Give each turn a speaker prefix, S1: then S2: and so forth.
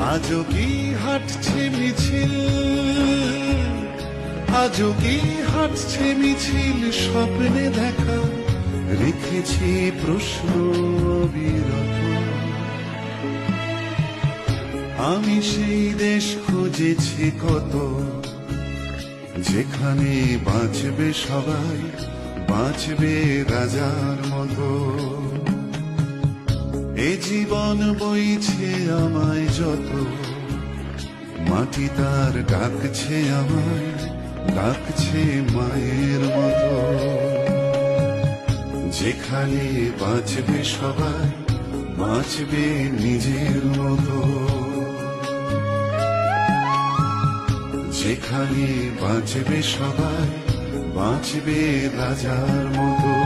S1: আজও কি হাঁটছে মিছিল? আজও কি হাঁটছে মিছিল? স্বপ্নে দেখা রেখেছি প্রশ্ন বিরত। আমি সেই দেশ খুঁজেছি কত? যেখানে বাঁচবে সবাই, বাঁচবে রাজার মতো। এ জীবন বইছে আমায় যত। মাটি তার ডাকছে আমায়, ডাকছে মায়ের মতো। যেখানে বাঁচবে সবাই, বাঁচবে নিজের মতো। যেখানে বাঁচবে সবাই, বাঁচবে রাজার মতো।